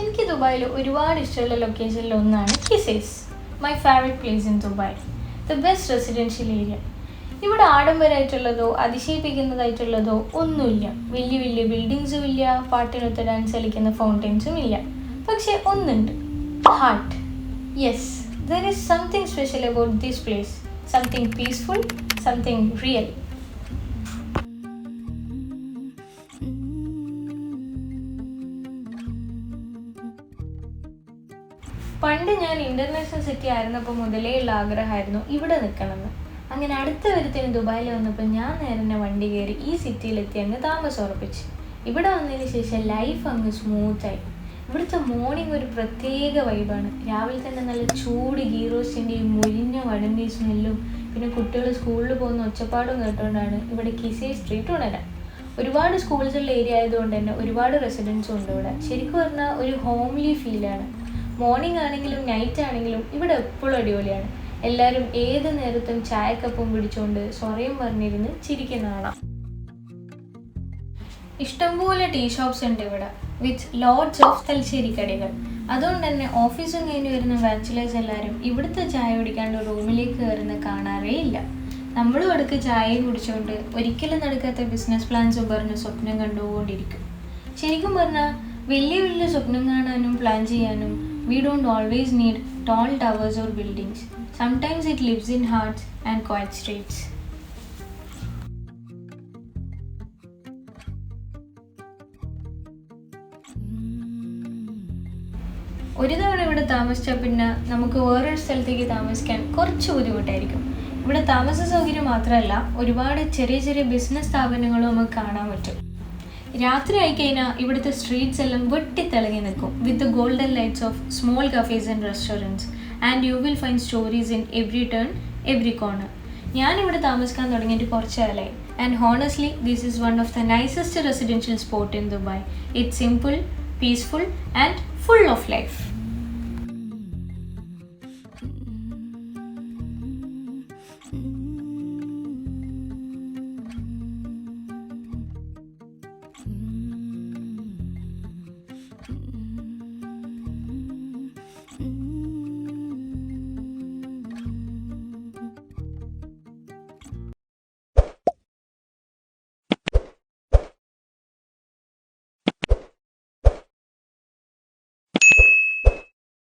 എനിക്ക് ദുബായിൽ ഒരുപാട് ഇഷ്ടമുള്ള ലൊക്കേഷനിൽ ഒന്നാണ് Qusais my favourite place in Dubai the best residential area ഇവിടെ ആഡംബരമായിട്ടുള്ളതോ അതിശയിപ്പിക്കുന്നതായിട്ടുള്ളതോ ഒന്നുമില്ല. വലിയ വലിയ ബിൽഡിങ്സും ഇല്ല പാട്ടിനൊത്ത് ഡാൻസ് കളിക്കുന്ന ഫൗണ്ടൈൻസും ഇല്ല. പക്ഷേ ഒന്നുണ്ട്. Heart yes there is something special about this place something peaceful something real പണ്ട് ഞാൻ ഇന്റർനാഷണൽ സിറ്റി ആയിരുന്നപ്പോൾ മുതലേ ഉള്ള ആഗ്രഹമായിരുന്നു ഇവിടെ നിൽക്കണമെന്ന് അങ്ങനെ അടുത്ത വരുത്തിന് ദുബായിൽ വന്നപ്പോൾ ഞാൻ നേരെ വണ്ടി കയറി ഈ സിറ്റിയിലെത്തി അങ്ങ് താമസം ഉറപ്പിച്ച് ഇവിടെ വന്നതിന് ശേഷം ലൈഫ് അങ്ങ് സ്മൂത്തായി ഇവിടുത്തെ മോർണിംഗ് ഒരു പ്രത്യേക വൈബാണ് രാവിലെ തന്നെ നല്ല ചൂട് ഗീറോസിന്റെയും മുരിഞ്ഞ വടന്റെ സ്മെല്ലും പിന്നെ കുട്ടികൾ സ്കൂളിൽ പോകുന്ന ഒച്ചപ്പാടും കേട്ടുകൊണ്ടാണ് ഇവിടെ കിസി സ്ട്രീറ്റ് ഉണരാൻ. ഒരുപാട് സ്കൂൾസുള്ള ഏരിയ ആയതുകൊണ്ട് തന്നെ ഒരുപാട് റെസിഡൻസും ഉണ്ട് ഇവിടെ. ശരിക്കും പറഞ്ഞാൽ ഒരു ഹോംലി ഫീലാണ് മോർണിംഗ് ആണെങ്കിലും നൈറ്റ് ആണെങ്കിലും ഇവിടെ എപ്പോഴും അടിപൊളിയാണ്. എല്ലാവരും ഏത് നേരത്തും ചായക്കപ്പും പിടിച്ചുകൊണ്ട് സ്വറയും പറഞ്ഞിരുന്ന് ചിരിക്കുന്ന കാണാം. ഇഷ്ടംപോലെ ടീ ഷോപ്സ് ഉണ്ട് ഇവിടെ വിത്ത് ലോഡ്സ് ഓഫ് തലശ്ശേരി കടികൾ. അതുകൊണ്ട് തന്നെ ഓഫീസും കഴിഞ്ഞ് വരുന്ന ബാച്ചിലേഴ്സ് എല്ലാവരും ഇവിടുത്തെ ചായ കുടിക്കാണ്ട് റൂമിലേക്ക് കയറുന്ന കാണാറേ ഇല്ല. നമ്മളും അടുക്ക് ചായയും കുടിച്ചുകൊണ്ട് ഒരിക്കലും നടക്കാത്ത ബിസിനസ് പ്ലാൻസ് പറഞ്ഞ് സ്വപ്നം കണ്ടുകൊണ്ടിരിക്കും. ശരിക്കും പറഞ്ഞാൽ വലിയ വലിയ സ്വപ്നം കാണാനും പ്ലാൻ ചെയ്യാനും we don't always need tall towers or buildings. Sometimes it lives in hearts and quiet streets. ഒരു തവണ ഇവിടെ താമസിച്ചാൽ പിന്നെ നമുക്ക് വേറൊരു സ്ഥലത്തേക്ക് താമസിക്കാൻ കുറച്ച് ബുദ്ധിമുട്ടായിരിക്കും ഇവിടെ താമസ സൗകര്യം മാത്രമല്ല ഒരുപാട് ചെറിയ ചെറിയ ബിസിനസ് സ്ഥാപനങ്ങളും നമുക്ക് കാണാൻ പറ്റും രാത്രി ആയിക്കഴിഞ്ഞാൽ ഇവിടുത്തെ സ്ട്രീറ്റ്സ് എല്ലാം വെട്ടിത്തിളങ്ങി നിൽക്കും. With golden lights of small cafes and restaurants and you will find stories in every turn every corner ഞാനിവിടെ താമസിക്കാൻ തുടങ്ങിയിട്ട് കുറച്ച് കാലമായി and honestly this is one of the nicest residential spot in Dubai it's simple peaceful and full of life Mm-hmm.